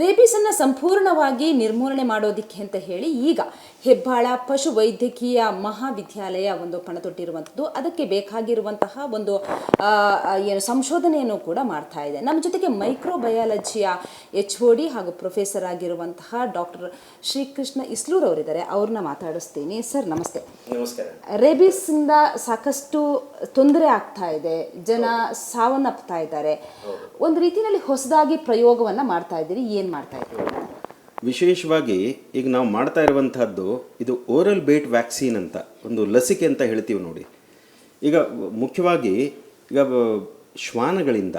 ರೇಬಿಸನ್ನು ಸಂಪೂರ್ಣವಾಗಿ ನಿರ್ಮೂಲನೆ ಮಾಡೋದಿಕ್ಕೆ ಅಂತ ಹೇಳಿ ಈಗ ಹೆಬ್ಬಾಳ ಪಶು ವೈದ್ಯಕೀಯ ಮಹಾವಿದ್ಯಾಲಯ ಒಂದು ಪಣತೊಟ್ಟಿರುವಂಥದ್ದು. ಅದಕ್ಕೆ ಬೇಕಾಗಿರುವಂತಹ ಒಂದು ಏನು ಸಂಶೋಧನೆಯನ್ನು ಕೂಡ ಮಾಡ್ತಾ ಇದೆ. ನಮ್ಮ ಜೊತೆಗೆ ಮೈಕ್ರೋಬಯಾಲಜಿಯ ಎಚ್ ಒ ಡಿ ಹಾಗೂ ಪ್ರೊಫೆಸರ್ ಆಗಿರುವಂತಹ ಡಾಕ್ಟರ್ ಶ್ರೀಕೃಷ್ಣ ಇಸ್ಲೂರ್ ಅವರಿದ್ದಾರೆ ಅವ್ರನ್ನ ಮಾತಾಡಿಸ್ತೀನಿ. ಸರ್, ನಮಸ್ತೆ. ನಮಸ್ಕಾರ. ರೇಬಿಸಿಂದ ಸಾಕಷ್ಟು ತೊಂದರೆ ಆಗ್ತಾ ಇದೆ. ಜನ ಸಾವನ್ನಪ್ತಾ ಇದ್ದಾರೆ. ಒಂದು ರೀತಿಯಲ್ಲಿ ಹೊಸದಾಗಿ ಪ್ರಯೋಗವನ್ನ ಮಾಡ್ತಾ ಇದ್ದೀರಿ. ಏನು ಮಾಡ್ತಾ ಇದ್ದೀರಿ? ವಿಶೇಷವಾಗಿ ಈಗ ನಾವು ಮಾಡ್ತಾ ಇರುವಂತಹದ್ದು ಇದು ಓರಲ್ ಬೇಟ್ ವ್ಯಾಕ್ಸಿನ್ ಅಂತ ಒಂದು ಲಸಿಕೆ ಅಂತ ಹೇಳ್ತೀವಿ ನೋಡಿ. ಈಗ ಮುಖ್ಯವಾಗಿ ಈಗ ಶ್ವಾನಗಳಿಂದ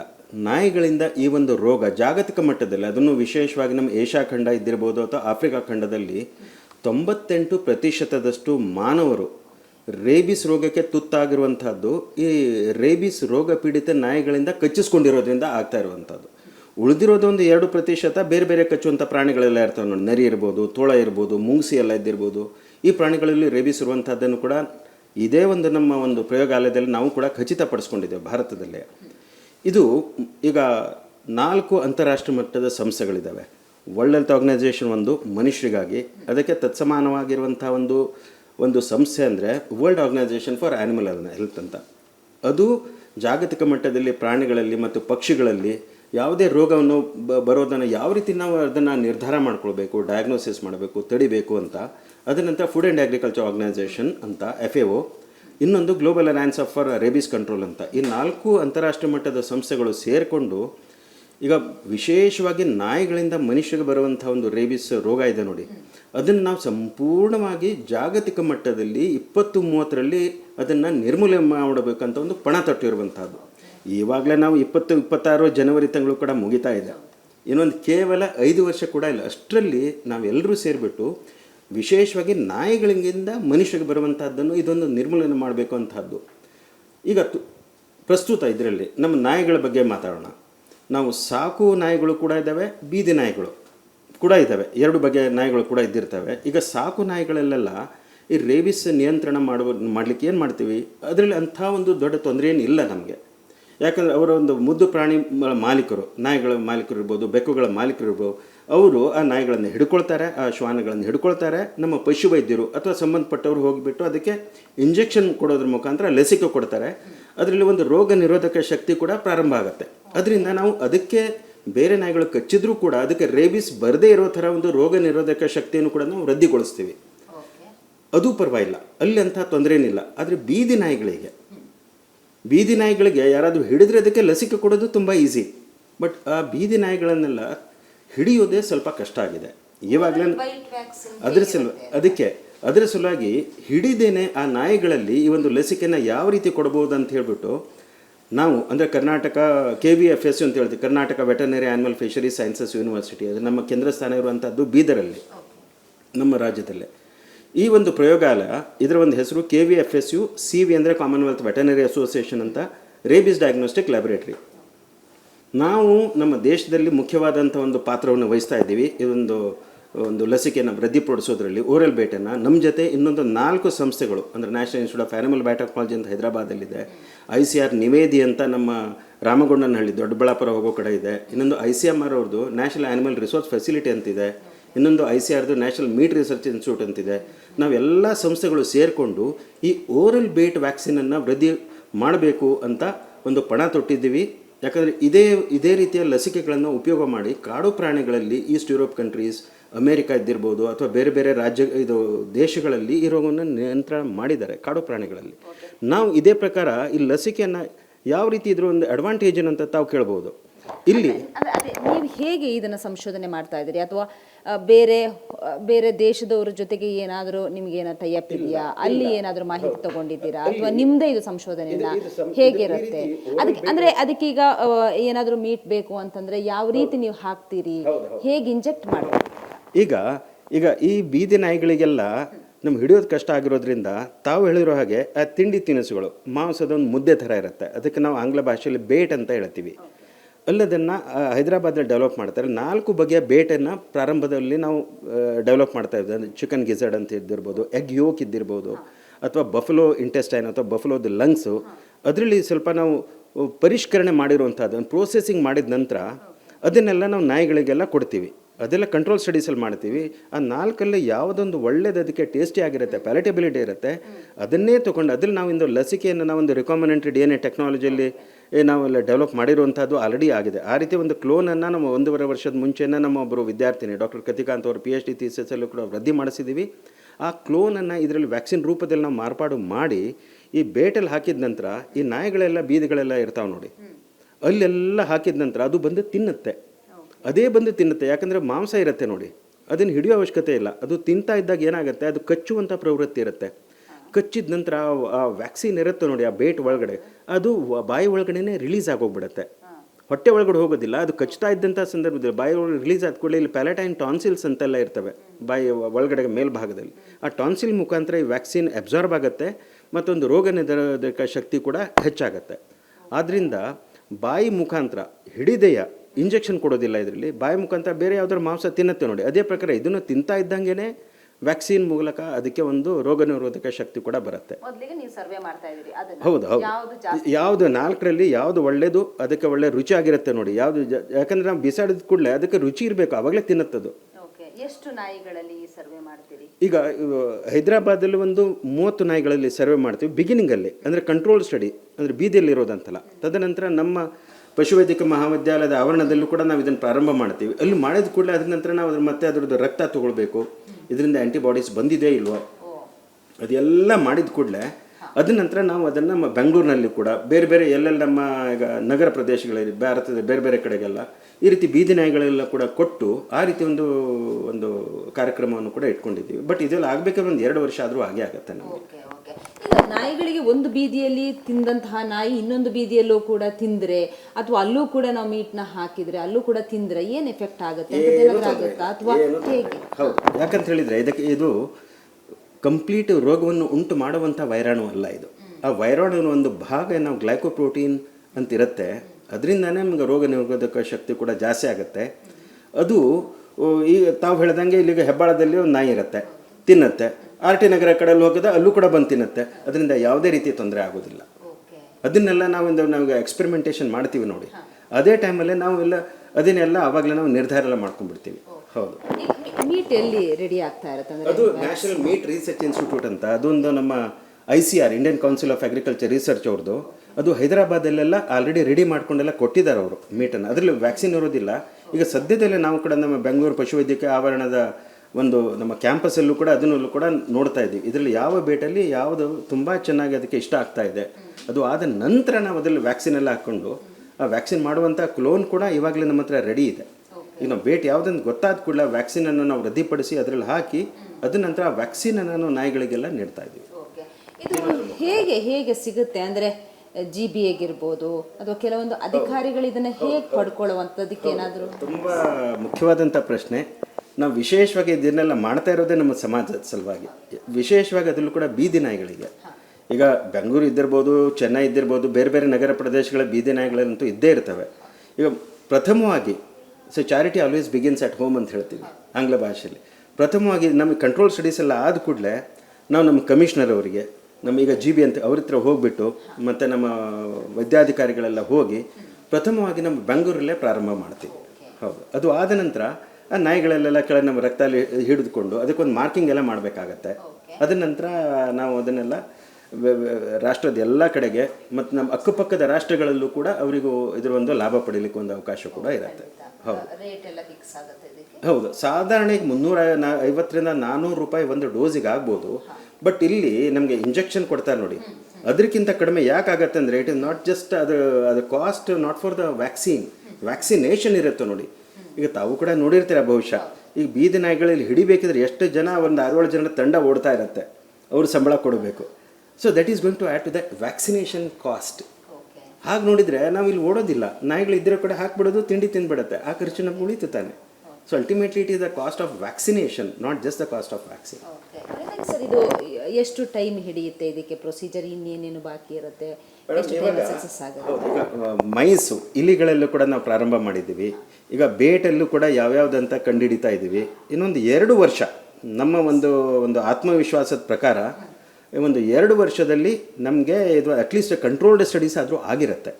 ನಾಯಿಗಳಿಂದ ಈ ಒಂದು ರೋಗ ಜಾಗತಿಕ ಮಟ್ಟದಲ್ಲಿ ಅದನ್ನು ವಿಶೇಷವಾಗಿ ನಮ್ಮ ಏಷ್ಯಾ ಖಂಡ ಇದ್ದಿರ್ಬೋದು ಅಥವಾ ಆಫ್ರಿಕಾ ಖಂಡದಲ್ಲಿ ತೊಂಬತ್ತೆಂಟು ಪ್ರತಿಶತದಷ್ಟು ಮಾನವರು ರೇಬಿಸ್ ರೋಗಕ್ಕೆ ತುತ್ತಾಗಿರುವಂಥದ್ದು, ಈ ರೇಬಿಸ್ ರೋಗ ಪೀಡಿತ ನಾಯಿಗಳಿಂದ ಕಚ್ಚಿಸ್ಕೊಂಡಿರೋದ್ರಿಂದ ಆಗ್ತಾ ಇರುವಂಥದ್ದು. ಉಳಿದಿರೋದು ಒಂದು ಎರಡು ಪ್ರತಿಶತ, ಬೇರೆ ಬೇರೆ ಕಚ್ಚುವಂಥ ಪ್ರಾಣಿಗಳೆಲ್ಲ ಇರ್ತವೆ ನೋಡಿ, ನರಿ ಇರ್ಬೋದು, ತೋಳ ಇರ್ಬೋದು ಮೂಸಿ ಎಲ್ಲ ಇದ್ದಿರ್ಬೋದು. ಈ ಪ್ರಾಣಿಗಳಲ್ಲಿ ರೇಬಿಸ್ ಇರುವಂಥದ್ದನ್ನು ಕೂಡ ಇದೇ ಒಂದು ನಮ್ಮ ಒಂದು ಪ್ರಯೋಗಾಲಯದಲ್ಲಿ ನಾವು ಕೂಡ ಖಚಿತಪಡಿಸ್ಕೊಂಡಿದ್ದೇವೆ ಭಾರತದಲ್ಲೇ. ಇದು ಈಗ ನಾಲ್ಕು ಅಂತಾರಾಷ್ಟ್ರೀಯ ಮಟ್ಟದ ಸಂಸ್ಥೆಗಳಿದ್ದಾವೆ. ವರ್ಲ್ಡ್ ಹೆಲ್ತ್ ಆರ್ಗನೈಸೇಷನ್ ಒಂದು ಮನುಷ್ಯರಿಗಾಗಿ ಅದಕ್ಕೆ ತತ್ಸಮಾನವಾಗಿರುವಂಥ ಒಂದು ಒಂದು ಸಂಸ್ಥೆ ಅಂದರೆ world organisation for animal health ಅಂತ. ಅದು ಜಾಗತಿಕ ಮಟ್ಟದಲ್ಲಿ ಪ್ರಾಣಿಗಳಲ್ಲಿ ಮತ್ತು ಪಕ್ಷಿಗಳಲ್ಲಿ ಯಾವುದೇ ರೋಗವನ್ನು ಬ, ಬರೋದನ್ನು ಯಾವ ರೀತಿ ನಾವು ಅದನ್ನು ನಿರ್ಧಾರ ಮಾಡ್ಕೊಳ್ಬೇಕು ಡಯಾಗ್ನೋಸಿಸ್ ಮಾಡಬೇಕು, ತಡಿಬೇಕು ಅಂತ ಅದನಂತರ ಫುಡ್ ಆ್ಯಂಡ್ ಅಗ್ರಿಕಲ್ಚರ್ ಆರ್ಗನೈಸೇಷನ್ ಅಂತ ಎಫ್ ಎ ಒ ಇನ್ನೊಂದು global alliance of for rabies control ಅಂತ. ಈ ನಾಲ್ಕು ಅಂತಾರಾಷ್ಟ್ರೀಯ ಮಟ್ಟದ ಸಂಸ್ಥೆಗಳು ಸೇರಿಕೊಂಡು ಈಗ ವಿಶೇಷವಾಗಿ ನಾಯಿಗಳಿಂದ ಮನುಷ್ಯಗೆ ಬರುವಂಥ ಒಂದು ರೇಬಿಸ್ ರೋಗ ಇದೆ ನೋಡಿ. ಅದನ್ನು ನಾವು ಸಂಪೂರ್ಣವಾಗಿ ಜಾಗತಿಕ ಮಟ್ಟದಲ್ಲಿ ಇಪ್ಪತ್ತು ಮೂವತ್ತರಲ್ಲಿ ಅದನ್ನು ನಿರ್ಮೂಲನೆ ಮಾಡಬೇಕಂತ ಒಂದು ಪಣ ತೊಟ್ಟಿರುವಂಥದ್ದು. ಇವಾಗಲೇ ನಾವು ಇಪ್ಪತ್ತು, ಇಪ್ಪತ್ತಾರು ಜನವರಿ ತಿಂಗಳು ಕೂಡ ಮುಗಿತಾ ಇದೆ. ಇನ್ನೊಂದು ಕೇವಲ ಐದು ವರ್ಷ ಕೂಡ ಇಲ್ಲ. ಅಷ್ಟರಲ್ಲಿ ನಾವೆಲ್ಲರೂ ಸೇರಿಬಿಟ್ಟು ವಿಶೇಷವಾಗಿ ನಾಯಿಗಳಿಂದ ಮನುಷ್ಯರಿಗೆ ಬರುವಂಥದ್ದನ್ನು ಇದೊಂದು ನಿರ್ಮೂಲನೆ ಮಾಡಬೇಕು ಅಂತಹದ್ದು. ಈಗ ಪ್ರಸ್ತುತ ಇದರಲ್ಲಿ ನಮ್ಮ ನಾಯಿಗಳ ಬಗ್ಗೆ ಮಾತಾಡೋಣ. ನಾವು ಸಾಕು ನಾಯಿಗಳು ಕೂಡ ಇದ್ದಾವೆ, ಬೀದಿ ನಾಯಿಗಳು ಕೂಡ ಇದ್ದಾವೆ. ಎರಡು ಬಗೆಯ ನಾಯಿಗಳು ಕೂಡ ಇದ್ದಿರ್ತವೆ. ಈಗ ಸಾಕು ನಾಯಿಗಳಲ್ಲೆಲ್ಲ ಈ ರೇಬಿಸ್ ನಿಯಂತ್ರಣ ಮಾಡುವ, ಮಾಡಲಿಕ್ಕೆ ಏನು ಮಾಡ್ತೀವಿ? ಅದರಲ್ಲಿ ಅಂಥ ಒಂದು ದೊಡ್ಡ ತೊಂದರೆ ಇಲ್ಲ ನಮಗೆ. ಯಾಕಂದರೆ ಅವರ ಒಂದು ಮುದ್ದು ಪ್ರಾಣಿ ಮಾಲೀಕರು, ನಾಯಿಗಳ ಮಾಲೀಕರು ಇರ್ಬೋದು, ಬೆಕ್ಕುಗಳ ಮಾಲೀಕರು ಇರ್ಬೋದು ಅವರು ಆ ನಾಯಿಗಳನ್ನು ಹಿಡ್ಕೊಳ್ತಾರೆ ಆ ಶ್ವಾನಗಳನ್ನು ಹಿಡ್ಕೊಳ್ತಾರೆ. ನಮ್ಮ ಪಶು ವೈದ್ಯರು ಅಥವಾ ಸಂಬಂಧಪಟ್ಟವರು ಹೋಗಿಬಿಟ್ಟು ಅದಕ್ಕೆ ಇಂಜೆಕ್ಷನ್ ಕೊಡೋದ್ರ ಮುಖಾಂತರ ಲಸಿಕೆ ಕೊಡ್ತಾರೆ. ಅದರಲ್ಲಿ ಒಂದು ರೋಗ ನಿರೋಧಕ ಶಕ್ತಿ ಕೂಡ ಪ್ರಾರಂಭ ಆಗುತ್ತೆ. ಅದರಿಂದ ನಾವು ಅದಕ್ಕೆ ಬೇರೆ ನಾಯಿಗಳು ಕಚ್ಚಿದ್ರೂ ಕೂಡ ಅದಕ್ಕೆ ರೇಬಿಸ್ ಬರದೇ ಇರೋ ಥರ ಒಂದು ರೋಗ ನಿರೋಧಕ ಶಕ್ತಿಯನ್ನು ಕೂಡ ನಾವು ವೃದ್ಧಿಗೊಳಿಸ್ತೀವಿ. ಅದು ಪರವಾಗಿಲ್ಲ. ಅಲ್ಲಿ ಅಂಥ ತೊಂದರೆ ಏನಿಲ್ಲ ಆದರೆ ಬೀದಿ ನಾಯಿಗಳಿಗೆ ಬೀದಿ ನಾಯಿಗಳಿಗೆ ಯಾರಾದರೂ ಹಿಡಿದ್ರೆ ಅದಕ್ಕೆ ಲಸಿಕೆ ಕೊಡೋದು ತುಂಬ ಈಸಿ ಬಟ್ ಆ ಬೀದಿ ನಾಯಿಗಳನ್ನೆಲ್ಲ ಹಿಡಿಯೋದೇ ಸ್ವಲ್ಪ ಕಷ್ಟ ಆಗಿದೆ. ಇವಾಗಲೇ ಅದರ ಸಲ ಅದಕ್ಕೆ ಅದರ ಸಲುವಾಗಿ ಹಿಡಿದೇನೆ ಆ ನಾಯಿಗಳಲ್ಲಿ ಈ ಒಂದು ಲಸಿಕೆನ ಯಾವ ರೀತಿ ಕೊಡ್ಬೋದು ಅಂತ ಹೇಳ್ಬಿಟ್ಟು ನಾವು ಅಂದರೆ Karnataka K V F S ಅಂತ ಹೇಳ್ತೀವಿ. Karnataka veterinary animal fishery sciences university ಅದು ನಮ್ಮ ಕೇಂದ್ರ ಸ್ಥಾನ ಇರುವಂಥದ್ದು ಬೀದರಲ್ಲಿ ನಮ್ಮ ರಾಜ್ಯದಲ್ಲೇ. ಈ ಒಂದು ಪ್ರಯೋಗಾಲಯ ಇದರ ಒಂದು ಹೆಸರು K V F S U C V ಅಂದರೆ ಕಾಮನ್ವೆಲ್ತ್ ವೆಟರ್ನರಿ ಅಸೋಸಿಯೇಷನ್ ಅಂತ ರೇಬಿಸ್ ಡಯಾಗ್ನೋಸ್ಟಿಕ್ ಲ್ಯಾಬೊರೇಟರಿ ನಾವು ನಮ್ಮ ದೇಶದಲ್ಲಿ ಮುಖ್ಯವಾದಂಥ ಒಂದು ಪಾತ್ರವನ್ನು ವಹಿಸ್ತಾ ಇದ್ದೀವಿ. ಇದೊಂದು, ಒಂದು ಲಸಿಕೆಯನ್ನು ವೃದ್ಧಿಪಡಿಸೋದ್ರಲ್ಲಿ ಓರಲ್ ಬೇಟನ್ನು ನಮ್ಮ ಜೊತೆ ಇನ್ನೊಂದು ನಾಲ್ಕು ಸಂಸ್ಥೆಗಳು, ಅಂದರೆ national institute of animal biotechnology ಅಂತ ಹೈದರಾಬಾದಲ್ಲಿದೆ. ಐ ಸಿ ಆರ್ ನಿವೇದಿ ಅಂತ ನಮ್ಮ ರಾಮಗೊಂಡನಹಳ್ಳಿ, ದೊಡ್ಡಬಳ್ಳಾಪುರ ಹೋಗೋ ಕಡೆ ಇದೆ. ಇನ್ನೊಂದು ಐ ಸಿ ಎಂ ಆರ್ ಅವ್ರದ್ದು ನ್ಯಾಷನಲ್ ಆ್ಯನಿಮಲ್ ರಿಸೋರ್ಸ್ ಫೆಸಿಲಿಟಿ ಅಂತಿದೆ. ಇನ್ನೊಂದು ಐ ಸಿ ಆರ್ದು ನ್ಯಾಷನಲ್ ಮೀಟ್ ರಿಸರ್ಚ್ ಇನ್ಸ್ಟಿಟ್ಯೂಟ್ ಅಂತಿದೆ. ನಾವೆಲ್ಲ ಸಂಸ್ಥೆಗಳು ಸೇರಿಕೊಂಡು ಈ ಓರಲ್ ಬೇಟ್ ವ್ಯಾಕ್ಸಿನನ್ನು ವೃದ್ಧಿ ಮಾಡಬೇಕು ಅಂತ ಒಂದು ಪಣ ತೊಟ್ಟಿದ್ದೀವಿ. ಯಾಕಂದರೆ ಇದೇ ಇದೇ ರೀತಿಯ ಲಸಿಕೆಗಳನ್ನು ಉಪಯೋಗ ಮಾಡಿ ಕಾಡು ಪ್ರಾಣಿಗಳಲ್ಲಿ ಈಸ್ಟ್ ಯುರೋಪ್ ಕಂಟ್ರೀಸ್ ಅಮೇರಿಕಾ ಇದ್ದಿರ್ಬೋದು ಅಥವಾ ಬೇರೆ ಬೇರೆ ರಾಜ್ಯ ಇದು ದೇಶಗಳಲ್ಲಿ ಈ ರೋಗವನ್ನು ನಿಯಂತ್ರಣ ಮಾಡಿದ್ದಾರೆ ಕಾಡು ಪ್ರಾಣಿಗಳಲ್ಲಿ. ನಾವು ಇದೇ ಪ್ರಕಾರ ಈ ಲಸಿಕೆಯನ್ನು ಯಾವ ರೀತಿ ಇದ್ರ ಒಂದು ಅಡ್ವಾಂಟೇಜ್ ಅಂತ ತಾವು ಕೇಳ್ಬೋದು. ಇಲ್ಲಿ ಅದೇ ನೀವು ಹೇಗೆ ಇದನ್ನ ಸಂಶೋಧನೆ ಮಾಡ್ತಾ ಇದ್ದೀರಿ? ಅಥವಾ ಬೇರೆ ಬೇರೆ ದೇಶದವರ ಜೊತೆಗೆ ಏನಾದರೂ ನಿಮ್ಗೆ ಏನೋ ಟೈಅಪ್ ಇದೆಯಾ? ಅಲ್ಲಿ ಏನಾದರೂ ಮಾಹಿತಿ ತಗೊಂಡಿದ್ದೀರಾ? ಅಥವಾ ನಿಮ್ದೇ ಇದು ಸಂಶೋಧನೆನ ಹೇಗಿರುತ್ತೆ ಅದಕ್ಕೆ ಅಂದ್ರೆ ಅದಕ್ಕೀಗ ಏನಾದರೂ ಮೀಟ್ ಬೇಕು ಅಂತಂದ್ರೆ ಯಾವ ರೀತಿ ನೀವು ಹಾಕ್ತೀರಿ? ಹೇಗೆ ಇಂಜೆಕ್ಟ್ ಮಾಡ್ತೀರಿ? ಈಗ ಈಗ ಈ ಬೀದಿ ನಾಯಿಗಳಿಗೆಲ್ಲ ನಮ್ಗೆ ಹಿಡಿಯೋದು ಕಷ್ಟ ಆಗಿರೋದ್ರಿಂದ ತಾವು ಹೇಳಿರೋ ಹಾಗೆ ಆ ತಿಂಡಿ ತಿನಿಸುಗಳು ಮಾಂಸದ ಒಂದು ಮುದ್ದೆ ಥರ ಇರುತ್ತೆ. ಅದಕ್ಕೆ ನಾವು ಆಂಗ್ಲ ಭಾಷೆಯಲ್ಲಿ ಬೇಟ್ ಅಂತ ಹೇಳ್ತೀವಿ. ಅಲ್ಲದನ್ನು ಹೈದರಾಬಾದಲ್ಲಿ ಡೆವಲಪ್ ಮಾಡ್ತಾರೆ. ನಾಲ್ಕು ಬಗೆಯ ಬೇಟನ್ನು ಪ್ರಾರಂಭದಲ್ಲಿ ನಾವು ಡೆವಲಪ್ ಮಾಡ್ತಾ ಇದ್ದೆ ಅಂದರೆ ಚಿಕನ್ ಗಿಝರ್ಡ್ ಅಂತ ಇದ್ದಿರ್ಬೋದು ಎಗ್ ಯೋಕ್ ಇದ್ದಿರ್ಬೋದು, ಅಥವಾ ಬಫಲೋ ಇಂಟೆಸ್ಟೈನ್ ಅಥವಾ ಬಫಲೋದ ಲಂಗ್ಸು ಅದರಲ್ಲಿ ಸ್ವಲ್ಪ ನಾವು, ಪರಿಷ್ಕರಣೆ ಮಾಡಿರುವಂಥದ್ದು ಪ್ರೋಸೆಸಿಂಗ್ ಮಾಡಿದ ನಂತರ, ಅದನ್ನೆಲ್ಲ ನಾವು ನಾಯಿಗಳಿಗೆಲ್ಲ ಕೊಡ್ತೀವಿ. ಅದೆಲ್ಲ ಕಂಟ್ರೋಲ್ ಸ್ಟಡೀಸಲ್ಲಿ ಮಾಡ್ತೀವಿ. ಆ ನಾಲ್ಕಲ್ಲಿ ಯಾವುದೊಂದು ಒಳ್ಳೇದು ಅದಕ್ಕೆ ಟೇಸ್ಟಿ ಆಗಿರುತ್ತೆ ಪ್ಯಾಲೆಟಬಿಲಿಟಿ ಇರುತ್ತೆ, ಅದನ್ನೇ ತೊಗೊಂಡು ಅದ್ರಲ್ಲಿ ನಾವಿಂದು ಲಸಿಕೆಯನ್ನು ನಾವೊಂದು ಒಂದು ಡಿ ಎನ್ ಎ ಟೆಕ್ನಾಲಜಿಯಲ್ಲಿ ನಾವೆಲ್ಲ ಡೆವಲಪ್ ಮಾಡಿರುವಂಥದ್ದು ಆಲ್ರೆಡಿ ಆಗಿದೆ. ಆ ರೀತಿ ಒಂದು ಕ್ಲೋನನ್ನು ನಮ್ಮ ಒಂದೂವರೆ ವರ್ಷದ ಮುಂಚೆನೇ ನಮ್ಮ ಒಬ್ಬರು ವಿದ್ಯಾರ್ಥಿನಿ ಡಾಕ್ಟರ್ ಕತಿಕಾಂತ್ ಅವರು ಪಿ ಎಚ್ ಡಿ ಕೂಡ ವೃದ್ಧಿ ಮಾಡಿಸಿದ್ದೀವಿ ಆ ಕ್ಲೋನನ್ನು ಇದರಲ್ಲಿ ವ್ಯಾಕ್ಸಿನ್ ರೂಪದಲ್ಲಿ ನಾವು ಮಾರ್ಪಾಡು ಮಾಡಿ ಈ ಬೇಟಲ್ಲಿ ಹಾಕಿದ ನಂತರ ಈ ನಾಯಿಗಳೆಲ್ಲ ಬೀದಿಗಳೆಲ್ಲ ಇರ್ತಾವೆ ನೋಡಿ. ಅಲ್ಲೆಲ್ಲ ಹಾಕಿದ ನಂತರ ಅದು ಬಂದು ತಿನ್ನುತ್ತೆ. ಅದೇ ಬಂದು ತಿನ್ನುತ್ತೆ. ಯಾಕಂದರೆ ಮಾಂಸ ಇರುತ್ತೆ ನೋಡಿ. ಅದನ್ನು ಹಿಡಿಯೋ ಅವಶ್ಯಕತೆ ಇಲ್ಲ. ಅದು ತಿಂತಾ ಇದ್ದಾಗ ಏನಾಗುತ್ತೆ? ಅದು ಕಚ್ಚುವಂಥ ಪ್ರವೃತ್ತಿ ಇರುತ್ತೆ. ಕಚ್ಚಿದ ನಂತರ ಆ- ವ್ಯಾಕ್ಸಿನ್ ಇರುತ್ತೆ ನೋಡಿ, ಆ ಬೇಟ್ ಒಳಗಡೆ. ಅದು ಬಾಯಿ ಒಳಗಡೆನೆ ರಿಲೀಸ್ ಆಗೋಗ್ಬಿಡುತ್ತೆ. ಹೊಟ್ಟೆ ಒಳಗಡೆ ಹೋಗೋದಿಲ್ಲ. ಅದು ಕಚ್ತಾ ಇದ್ದಂಥ ಸಂದರ್ಭದಲ್ಲಿ ಬಾಯಿ ಒಳಗಡೆ ರಿಲೀಸ್ ಆದ ಕೂಡಲೇ ಇಲ್ಲಿ ಪ್ಯಾಲೆಟೈನ್ ಟಾನ್ಸಿಲ್ಸ್ ಅಂತೆಲ್ಲ ಇರ್ತವೆ. ಬಾಯಿ ಒಳಗಡೆ ಮೇಲ್ಭಾಗದಲ್ಲಿ ಆ ಟಾನ್ಸಿಲ್ ಮುಖಾಂತರ ಈ ವ್ಯಾಕ್ಸಿನ್ ಅಬ್ಸಾರ್ಬ್ ಆಗುತ್ತೆ. ಮತ್ತೊಂದು ರೋಗ ನಿರೋಧಕ ಶಕ್ತಿ ಕೂಡ ಹೆಚ್ಚಾಗುತ್ತೆ. ಆದ್ದರಿಂದ ಬಾಯಿ ಮುಖಾಂತರ ಹಿಡಿದೆಯ ಇಂಜೆಕ್ಷನ್ ಕೊಡೋದಿಲ್ಲ ಇದರಲ್ಲಿ. ಬಾಯಿ ಮುಖಾಂತರ ಬೇರೆ ಯಾವುದಾದ್ರು ಮಾಂಸ ತಿನ್ನುತ್ತೆ ನೋಡಿ. ಅದೇ ಪ್ರಕಾರ ಇದನ್ನು ತಿಂತಾ ಇದ್ದಂಗೆ ವ್ಯಾಕ್ಸಿನ್ ಮೂಲಕ ಅದಕ್ಕೆ ಒಂದು ರೋಗ ನಿರೋಧಕ ಶಕ್ತಿ ಕೂಡ ಬರುತ್ತೆ. ಹೌದು ಹೌದು. ಯಾವುದು ನಾಲ್ಕರಲ್ಲಿ ಯಾವುದು ಒಳ್ಳೇದು ಅದಕ್ಕೆ ಒಳ್ಳೆ ರುಚಿ ಆಗಿರುತ್ತೆ ನೋಡಿ. ಯಾವುದು ಯಾಕಂದ್ರೆ ನಾವು ಬಿಸಾಡಿದ ಕೂಡಲೇ ಅದಕ್ಕೆ ರುಚಿ ಇರಬೇಕು ಆವಾಗಲೇ ತಿನ್ನುತ್ತದು. ಎಷ್ಟು ನಾಯಿಗಳಲ್ಲಿ ಸರ್ವೆ ಮಾಡ್ತೀರಿ? ಈಗ ಹೈದರಾಬಾದಲ್ಲಿ ಒಂದು ಮೂವತ್ತು ನಾಯಿಗಳಲ್ಲಿ ಸರ್ವೆ ಮಾಡ್ತೀವಿ ಬಿಗಿನಿಂಗಲ್ಲಿ ಅಂದರೆ ಕಂಟ್ರೋಲ್ ಸ್ಟಡಿ ಅಂದರೆ ಬೀದಿಯಲ್ಲಿ ಇರೋದಂತಲ್ಲ ತದನಂತರ ನಮ್ಮ ಪಶುವೈದ್ಯಕ ಮಹಾವಿದ್ಯಾಲಯದ ಆವರಣದಲ್ಲೂ ಕೂಡ ನಾವು ಇದನ್ನು ಪ್ರಾರಂಭ ಮಾಡ್ತೀವಿ. ಅಲ್ಲಿ ಮಾಡಿದ ಕೂಡಲೇ ಅದ್ರ ನಂತರ ನಾವು ಅದ್ರ ಮತ್ತೆ ಅದರದ್ದು ರಕ್ತ ತಗೊಳ್ಬೇಕು. ಇದರಿಂದ ಆ್ಯಂಟಿಬಾಡೀಸ್ ಬಂದಿದೆ ಇಲ್ವೋ? ಅದೆಲ್ಲ ಮಾಡಿದ ಕೂಡಲೇ ಅದ ನಂತರ ನಾವು ಅದನ್ನು ನಮ್ಮ ಬೆಂಗಳೂರಿನಲ್ಲಿ ಕೂಡ ಬೇರೆ ಬೇರೆ ಎಲ್ಲೆಲ್ಲ ನಮ್ಮ ಈಗ ನಗರ ಪ್ರದೇಶಗಳಲ್ಲಿ ಭಾರತದ ಬೇರೆ ಬೇರೆ ಕಡೆಗೆಲ್ಲ ಈ ರೀತಿ ಬೀದಿ ನಾಯಿಗಳೆಲ್ಲ ಕೂಡ ಕೊಟ್ಟು ಆ ರೀತಿ ಒಂದು ಒಂದು ಕಾರ್ಯಕ್ರಮವನ್ನು ಕೂಡ ಇಟ್ಕೊಂಡಿದ್ದೀವಿ. ಬಟ್ ಇದೆಲ್ಲ ಆಗಬೇಕಾದ್ರೆ ಒಂದು ಎರಡು ವರ್ಷ ಆದರೂ ಹಾಗೆ ಆಗುತ್ತೆ ನಮಗೆ. ಈಗ ನಾಯಿಗಳಿಗೆ ಒಂದು ಬೀದಿಯಲ್ಲಿ ತಿಂದಂತಹ ನಾಯಿ ಇನ್ನೊಂದು ಬೀದಿಯಲ್ಲೂ ಕೂಡ ತಿಂದ್ರೆ ಅಥವಾ ಅಲ್ಲೂ ಕೂಡ ನಾವು ಮೀಟ್ನ ಹಾಕಿದ್ರೆ ಅಲ್ಲೂ ಕೂಡ ತಿಂದ್ರೆ ಏನ್ ಎಫೆಕ್ಟ್ ಆಗುತ್ತೆ? ಅಥವಾ ಹೇಗೆ? ಹೌದು. ಯಾಕಂತ ಹೇಳಿದ್ರೆ ಇದಕ್ಕೆ ಇದು ಕಂಪ್ಲೀಟ್ ರೋಗವನ್ನು ಉಂಟು ಮಾಡುವಂಥ ವೈರಾಣು ಅಲ್ಲ ಇದು. ಆ ವೈರಾಣುವಿನ ಒಂದು ಭಾಗ ನಾವು ಗ್ಲೈಕೋಪ್ರೋಟೀನ್ ಅಂತ ಇರುತ್ತೆ ಅದರಿಂದನೇ ನಮಗೆ ರೋಗ ನಿರೋಧಕ ಶಕ್ತಿ ಕೂಡ ಜಾಸ್ತಿ ಆಗುತ್ತೆ. ಅದು ಈಗ ತಾವು ಹೇಳ್ದಂಗೆ ಇಲ್ಲಿಗೆ ಹೆಬ್ಬಾಳದಲ್ಲಿ ಒಂದು ನಾಯಿ ಇರುತ್ತೆ. ತಿನ್ನುತ್ತೆ. ಆರ್ ಟಿ ನಗರ ಕಡೆಯಲ್ಲಿ ಹೋಗಿದ್ರೆ ಅಲ್ಲೂ ಕೂಡ ಬಂದು ತಿನ್ನತ್ತೆ. ಅದರಿಂದ ಯಾವುದೇ ರೀತಿ ತೊಂದರೆ ಆಗೋದಿಲ್ಲ. ಅದನ್ನೆಲ್ಲ ನಾವೊಂದು ನಾವು ಎಕ್ಸ್ಪೆರಿಮೆಂಟೇಷನ್ ಮಾಡ್ತೀವಿ ನೋಡಿ. ಅದೇ ಟೈಮಲ್ಲಿ ನಾವು ಎಲ್ಲ ಅದನ್ನೆಲ್ಲ ಆವಾಗಲೇ ನಾವು ನಿರ್ಧಾರ ಎಲ್ಲ ಮಾಡ್ಕೊಂಡ್ಬಿಡ್ತೀವಿ. ಹೌದು. ಮೀಟ್ ಎಲ್ಲಿ ರೆಡಿ ಆಗ್ತಾ ಇರುತ್ತೆ ಅದು ನ್ಯಾಷನಲ್ ಮೀಟ್ ರಿಸರ್ಚ್ ಇನ್ಸ್ಟಿಟ್ಯೂಟ್ ಅಂತ ಅದೊಂದು ನಮ್ಮ I C R Indian council of agriculture research ಅವ್ರದ್ದು ಅದು ಹೈದರಾಬಾದಲ್ಲೆಲ್ಲ ಆಲ್ರೆಡಿ ರೆಡಿ ಮಾಡ್ಕೊಂಡೆಲ್ಲ ಕೊಟ್ಟಿದ್ದಾರೆ ಅವರು ಮೀಟನ್ನು ಅದರಲ್ಲಿ ವ್ಯಾಕ್ಸಿನ್ ಇರೋದಿಲ್ಲ. ಈಗ ಸದ್ಯದಲ್ಲೇ ನಾವು ಕೂಡ ನಮ್ಮ ಬೆಂಗಳೂರು ಪಶುವೈದ್ಯಕೀಯ ಆವರಣದ ಒಂದು ನಮ್ಮ ಕ್ಯಾಂಪಸಲ್ಲೂ ಕೂಡ ಅದನ್ನಲ್ಲೂ ಕೂಡ ನೋಡ್ತಾ ಇದ್ದೀವಿ. ಇದರಲ್ಲಿ ಯಾವ ಬೇಟಲ್ಲಿ ಯಾವುದು ತುಂಬ ಚೆನ್ನಾಗಿ ಅದಕ್ಕೆ ಇಷ್ಟ ಆಗ್ತಾ ಇದೆ. ಅದು ಆದ ನಂತರ ನಾವು ಅದರಲ್ಲಿ ವ್ಯಾಕ್ಸಿನ್ ಎಲ್ಲ ಹಾಕ್ಕೊಂಡು ಆ ವ್ಯಾಕ್ಸಿನ್ ಮಾಡುವಂಥ ಕ್ಲೋನ್ ಕೂಡ ಇವಾಗಲೇ ನಮ್ಮ ಹತ್ರ ರೆಡಿ ಇದೆ. ಈಗ ನಾವು ಬೇಟ್ ಯಾವುದಂತ ಗೊತ್ತಾದ ಕೂಡಲೇ ವ್ಯಾಕ್ಸಿನನ್ನು ನಾವು ವೃದ್ಧಿಪಡಿಸಿ ಅದರಲ್ಲಿ ಹಾಕಿ ಅದ ನಂತರ ಆ ವ್ಯಾಕ್ಸಿನನ್ನು ನಾವು ನಾಯಿಗಳಿಗೆಲ್ಲ ನೀಡ್ತಾ ಇದ್ದೀವಿ. ಇದು ಹೇಗೆ ಹೇಗೆ ಸಿಗುತ್ತೆ? ಅಂದರೆ ಜಿ ಬಿ ಆಗಿರ್ಬೋದು ಅಥವಾ ಕೆಲವೊಂದು ಅಧಿಕಾರಿಗಳು ಇದನ್ನು ಹೇಗೆ ಪಡ್ಕೊಳ್ಳುವಂಥದ್ದಕ್ಕೆ ಏನಾದರೂ ತುಂಬ ಮುಖ್ಯವಾದಂಥ ಪ್ರಶ್ನೆ. ನಾವು ವಿಶೇಷವಾಗಿ ಇದನ್ನೆಲ್ಲ ಮಾಡ್ತಾ ಇರೋದೇ ನಮ್ಮ ಸಮಾಜದ ಸಲುವಾಗಿ. ವಿಶೇಷವಾಗಿ ಅದರಲ್ಲೂ ಕೂಡ ಬೀದಿ ನಾಯಿಗಳಿಗೆ ಈಗ ಬೆಂಗಳೂರು ಇದ್ದಿರ್ಬೋದು, ಚೆನ್ನೈ ಇದ್ದಿರ್ಬೋದು, ಬೇರೆ ಬೇರೆ ನಗರ ಪ್ರದೇಶಗಳ ಬೀದಿ ನಾಯಿಗಳಂತೂ ಇದ್ದೇ ಇರ್ತವೆ. ಈಗ ಪ್ರಥಮವಾಗಿ so charity always begins at home ಅಂತ ಹೇಳ್ತೀವಿ ಆಂಗ್ಲ ಭಾಷೆಯಲ್ಲಿ. ಪ್ರಥಮವಾಗಿ ನಮಗೆ ಕಂಟ್ರೋಲ್ ಸ್ಟಡೀಸ್ ಎಲ್ಲ ಆದ ಕೂಡಲೇ ನಾವು ನಮ್ಮ ಕಮಿಷನರ್ ಅವರಿಗೆ, ನಮ್ಮ ಈಗ ಜಿ ಬಿ ಅಂತ ಅವ್ರ ಹತ್ರ ಹೋಗ್ಬಿಟ್ಟು ಮತ್ತು ನಮ್ಮ ವೈದ್ಯಾಧಿಕಾರಿಗಳೆಲ್ಲ ಹೋಗಿ ಪ್ರಥಮವಾಗಿ ನಮ್ಮ ಬೆಂಗಳೂರಲ್ಲೇ ಪ್ರಾರಂಭ ಮಾಡ್ತೀವಿ. ಹೌದು. ಅದು ಆದ ನಂತರ ಆ ನಾಯಿಗಳಲ್ಲೆಲ್ಲ ಕೆಳಗೆ ನಮ್ಮ ರಕ್ತದಲ್ಲಿ ಹಿಡಿದುಕೊಂಡು ಅದಕ್ಕೊಂದು ಮಾರ್ಕಿಂಗ್ ಎಲ್ಲ ಮಾಡಬೇಕಾಗತ್ತೆ. ಅದ ನಂತರ ನಾವು ಅದನ್ನೆಲ್ಲ ರಾಷ್ಟ್ರದ ಎಲ್ಲ ಕಡೆಗೆ ಮತ್ತು ನಮ್ಮ ಅಕ್ಕಪಕ್ಕದ ರಾಷ್ಟ್ರಗಳಲ್ಲೂ ಕೂಡ ಅವರಿಗೂ ಇದರ ಒಂದು ಲಾಭ ಪಡೀಲಿಕ್ಕೆ ಒಂದು ಅವಕಾಶ ಕೂಡ ಇರುತ್ತೆ. ಹೌದು. ಹೌದು. ಸಾಧಾರಣ ಈಗ ಮುನ್ನೂರ ಐವತ್ತರಿಂದ ನಾನ್ನೂರು ರೂಪಾಯಿ ಒಂದು ಡೋಸಿಗೆ ಆಗ್ಬೋದು. ಬಟ್ ಇಲ್ಲಿ ನಮಗೆ ಇಂಜೆಕ್ಷನ್ ಕೊಡ್ತಾರೆ ನೋಡಿ. ಅದಕ್ಕಿಂತ ಕಡಿಮೆ ಯಾಕಾಗತ್ತೆ ಅಂದರೆ ಇಟ್ ಇಸ್ ನಾಟ್ ಜಸ್ಟ್ ಅದು ಅದು cost not for the vaccine vaccination ಇರುತ್ತೆ ನೋಡಿ. ಈಗ ತಾವು ಕೂಡ ನೋಡಿರ್ತೀರ ಬಹುಶಃ. ಈಗ ಬೀದಿ ನಾಯಿಗಳಲ್ಲಿ ಹಿಡಿಬೇಕಿದ್ರೆ ಎಷ್ಟು ಜನ ಒಂದು ಆರೇಳು ಜನ ತಂಡ ಓಡ್ತಾ ಇರುತ್ತೆ. ಅವರು ಸಂಬಳ ಕೊಡಬೇಕು. So that is going to add to the vaccination cost ಹಾಗೆ ನೋಡಿದರೆ ನಾವು ಇಲ್ಲಿ ಓಡೋದಿಲ್ಲ. ನಾಯಿಗಳು ಇದ್ದರೆ ಕಡೆ ಹಾಕ್ಬಿಡೋದು ತಿಂಡಿ ತಿಂದ್ಬಿಡುತ್ತೆ ಆ ಖರ್ಚು ನಮ್ಗೆ ಉಳಿತು ತಾನೆ. So ultimately it is the cost of vaccination not just the cost of vaccine sir ಇದು ಎಷ್ಟು ಟೈಮ್ ಹಿಡಿಯುತ್ತೆ ಇದಕ್ಕೆ? ಪ್ರೊಸೀಜರ್ ಇನ್ನೇನೇನು ಬಾಕಿ ಇರುತ್ತೆ? ಮೈಸು ಇಲಿಗಳಲ್ಲೂ ಕೂಡ ನಾವು ಪ್ರಾರಂಭ ಮಾಡಿದ್ದೀವಿ. ಈಗ ಬೇಟಲ್ಲೂ ಕೂಡ ಯಾವ್ಯಾವ್ದಂತ ಕಂಡುಹಿಡಿತಾ ಇದ್ದೀವಿ. ಇನ್ನೊಂದು ಎರಡು ವರ್ಷ ನಮ್ಮ ಒಂದು ಒಂದು ಆತ್ಮವಿಶ್ವಾಸದ ಪ್ರಕಾರ ಒಂದು ಎರಡು ವರ್ಷದಲ್ಲಿ ನಮಗೆ ಇದು ಅಟ್ಲೀಸ್ಟ್ ಕಂಟ್ರೋಲ್ಡ್ ಸ್ಟಡೀಸ್ ಆದರೂ ಆಗಿರುತ್ತೆ.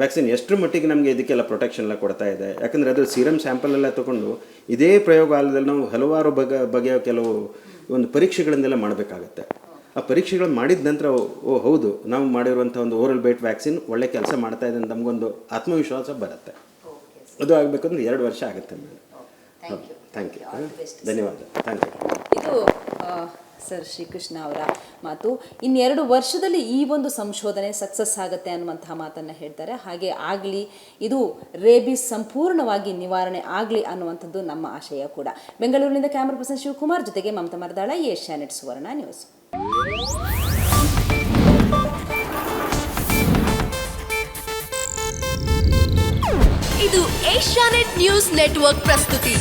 ವ್ಯಾಕ್ಸಿನ್ ಎಷ್ಟರ ಮಟ್ಟಿಗೆ ನಮಗೆ ಇದಕ್ಕೆಲ್ಲ ಪ್ರೊಟೆಕ್ಷನ್ ಎಲ್ಲ ಕೊಡ್ತಾ ಇದೆ. ಯಾಕಂದರೆ ಅದು ಸೀರಮ್ ಸ್ಯಾಂಪಲ್ ಎಲ್ಲ ತಗೊಂಡು ಇದೇ ಪ್ರಯೋಗಾಲಯದಲ್ಲಿ ನಾವು ಹಲವಾರು ಬಗೆ ಬಗೆಯ ಕೆಲವು ಒಂದು ಪರೀಕ್ಷೆಗಳನ್ನೆಲ್ಲ ಮಾಡಬೇಕಾಗತ್ತೆ. ಆ ಪರೀಕ್ಷೆಗಳು ಮಾಡಿದ ನಂತರ ಓ ಹೌದು ನಾವು ಮಾಡಿರುವಂಥ ಒಂದು ಓರಲ್ ಬೇಟ್ ವ್ಯಾಕ್ಸಿನ್ ಒಳ್ಳೆ ಕೆಲಸ ಮಾಡ್ತಾ ಇದೆ ಅಂತ ನಮಗೊಂದು ಆತ್ಮವಿಶ್ವಾಸ ಬರುತ್ತೆ. ಅದು ಆಗಬೇಕಂದ್ರೆ ಎರಡು ವರ್ಷ ಆಗುತ್ತೆ ಮೇಡಮ್. ಥ್ಯಾಂಕ್ ಯು ಧನ್ಯವಾದ. ಥ್ಯಾಂಕ್ ಯು ಸರ್ ಶ್ರೀಕೃಷ್ಣ ಅವರ ಮಾತು. ಇನ್ನೆರಡು ವರ್ಷದಲ್ಲಿ ಈ ಒಂದು ಸಂಶೋಧನೆ ಸಕ್ಸಸ್ ಆಗುತ್ತೆ ಅನ್ನುವಂತಹ ಮಾತನ್ನು ಹೇಳ್ತಾರೆ. ಹಾಗೆ ಆಗಲಿ, ಇದು ರೇಬಿಸ್ ಸಂಪೂರ್ಣವಾಗಿ ನಿವಾರಣೆ ಆಗಲಿ ಅನ್ನುವಂಥದ್ದು ನಮ್ಮ ಆಶಯ ಕೂಡ. ಬೆಂಗಳೂರಿನಿಂದ ಕ್ಯಾಮ್ರಾ ಪರ್ಸನ್ ಶಿವಕುಮಾರ್ ಜೊತೆಗೆ ಮಮತಾ ಮರದಾಳ ಏಷ್ಯಾನೆಟ್ ಸುವರ್ಣ ನ್ಯೂಸ್. ಇದು ಏಷ್ಯಾನೆಟ್ ನ್ಯೂಸ್ ನೆಟ್ವರ್ಕ್ ಪ್ರಸ್ತುತಿ.